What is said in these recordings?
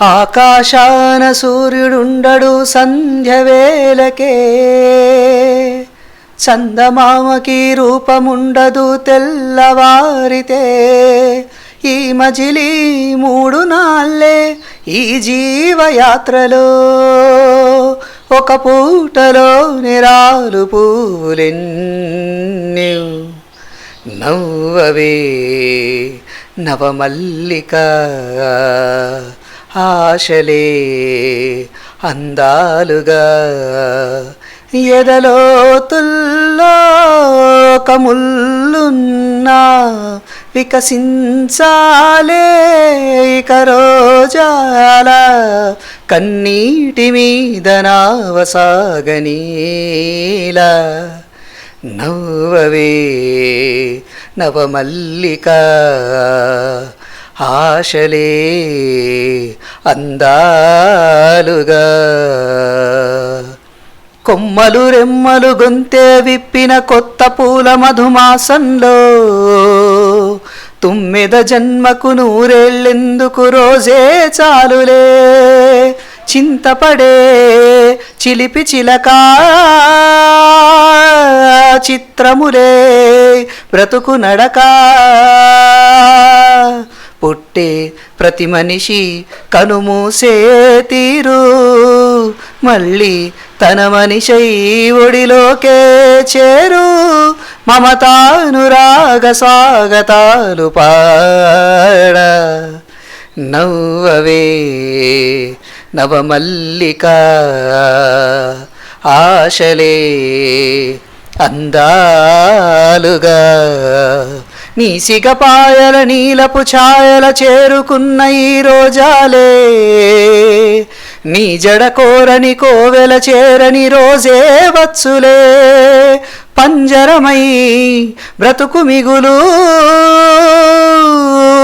ఆకాశాన సూర్యుడుండడు సంధ్య వేలకే చందమామకి రూపముండదు తెల్లవారితే. ఈ మజిలీ మూడు నాళ్ళే ఈ జీవయాత్రలో. ఒక పూటలో నిరాలు పూలెన్ని నవ్వవే నవమల్లిక. ఆశలే అందాలుగా ఎదలోతుల్లో ఒక వికసించాలే ఇక రోజాల కన్నీటి మీద నావసాగనీలా. నవ్వవే నవమల్లిక ఆశలే అందాలుగా. కొమ్మలు రెమ్మలు గొంతే విప్పిన కొత్త పూల మధుమాసంలో తుమ్మిద జన్మకు నూరేళ్ళెందుకు రోజే చాలులే. చింతపడే చిలిపి చిలక చిత్రములే బ్రతుకు నడకా. పుట్టే ప్రతి మనిషి కనుమూసే తీరు. మళ్ళీ తన మనిషై ఒడిలోకే చేరు. మమతానురాగ స్వాగతాలు పాడ. నవ్వవే నవమల్లిక ఆశలే అందాలుగా. నీ సిగపాయల నీలపు ఛాయల చేరుకున్న ఈ రోజాలే. నీ జడ కోరని కోవెల చేరని రోజే వచ్చులే. పంజరమై బ్రతుకు మిగులు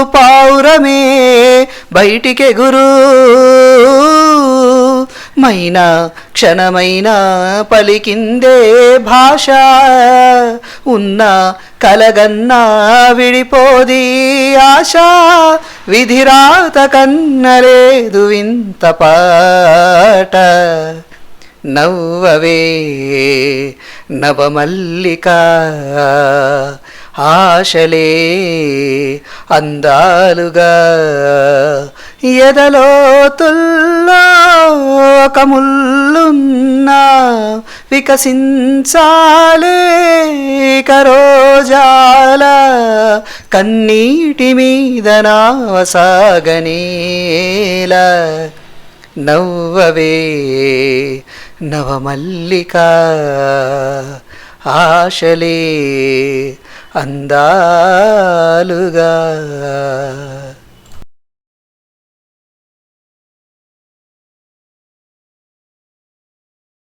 పావురమే బయటికెగురు. క్షణమైన క్షణమైన పలికిందే భాష. ఉన్న కలగన్నా విడిపోది ఆశ. విధిరాత కన్నలేదు వింత పాట. నవ్వవే నవమల్లిక. ఆశలే అందాలుగా. ఎదలోతుల్లో ఒక ముల్లున్నా వికసించాలే కరోజాల కన్నీటి మీద నావసాగనేల. నవ్వవే నవమల్లిక ఆశలే అందాలుగా.